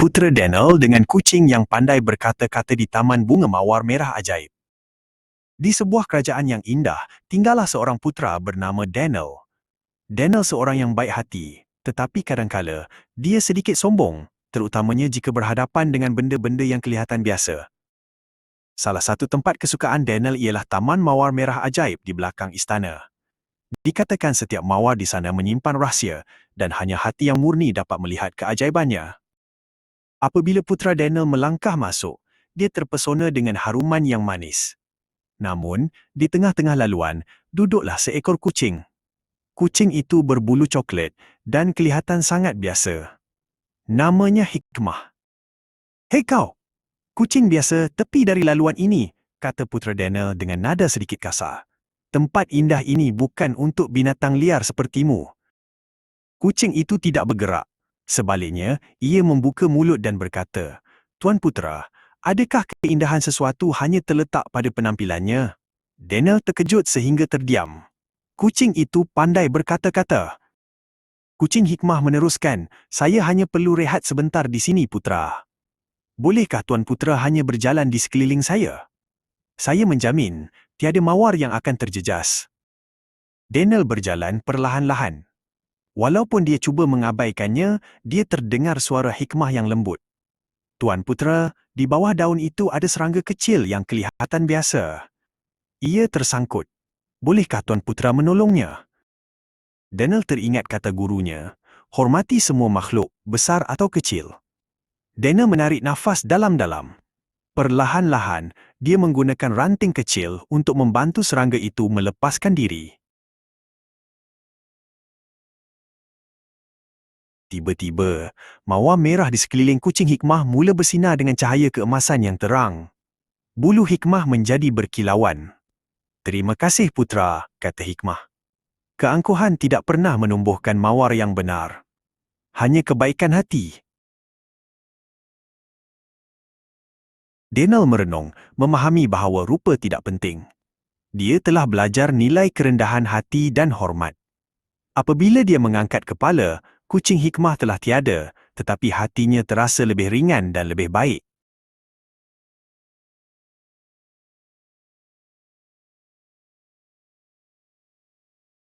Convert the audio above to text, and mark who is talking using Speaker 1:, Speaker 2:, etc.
Speaker 1: Putera Daniel dengan kucing yang pandai berkata-kata di Taman Bunga Mawar Merah Ajaib. Di sebuah kerajaan yang indah, tinggallah seorang putera bernama Daniel. Daniel seorang yang baik hati, tetapi kadangkala dia sedikit sombong, terutamanya jika berhadapan dengan benda-benda yang kelihatan biasa. Salah satu tempat kesukaan Daniel ialah Taman Mawar Merah Ajaib di belakang istana. Dikatakan setiap mawar di sana menyimpan rahsia dan hanya hati yang murni dapat melihat keajaibannya. Apabila putera Daniel melangkah masuk, dia terpesona dengan haruman yang manis. Namun, di tengah-tengah laluan, duduklah seekor kucing. Kucing itu berbulu coklat dan kelihatan sangat biasa. Namanya Hikmah. Hei kau! Kucing biasa tepi dari laluan ini, kata putera Daniel dengan nada sedikit kasar. Tempat indah ini bukan untuk binatang liar sepertimu. Kucing itu tidak bergerak Sebaliknya, ia membuka mulut dan berkata, Tuan Putera, adakah keindahan sesuatu hanya terletak pada penampilannya? Daniel terkejut sehingga terdiam. Kucing itu pandai berkata-kata. Kucing hikmah meneruskan, saya hanya perlu rehat sebentar di sini, Putera. Bolehkah Tuan Putera hanya berjalan di sekeliling saya? Saya menjamin, tiada mawar yang akan terjejas. Daniel berjalan perlahan-lahan. Walaupun dia cuba mengabaikannya, dia terdengar suara hikmah yang lembut. Tuan Putera, di bawah daun itu ada serangga kecil yang kelihatan biasa. Ia tersangkut. Bolehkah Tuan Putera menolongnya? Daniel teringat kata gurunya, hormati semua makhluk, besar atau kecil. Daniel menarik nafas dalam-dalam. Perlahan-lahan, dia menggunakan ranting kecil untuk membantu serangga itu melepaskan diri. Tiba-tiba, mawar merah di sekeliling kucing hikmah mula bersinar dengan cahaya keemasan yang terang. Bulu hikmah menjadi berkilauan. Terima kasih putra, kata hikmah. Keangkuhan tidak pernah menumbuhkan mawar yang benar. Hanya kebaikan hati. Daniel merenung, memahami bahawa rupa tidak penting. Dia telah belajar nilai kerendahan hati dan hormat. Apabila dia mengangkat kepala, kucing hikmah telah tiada, tetapi hatinya terasa lebih ringan dan lebih baik.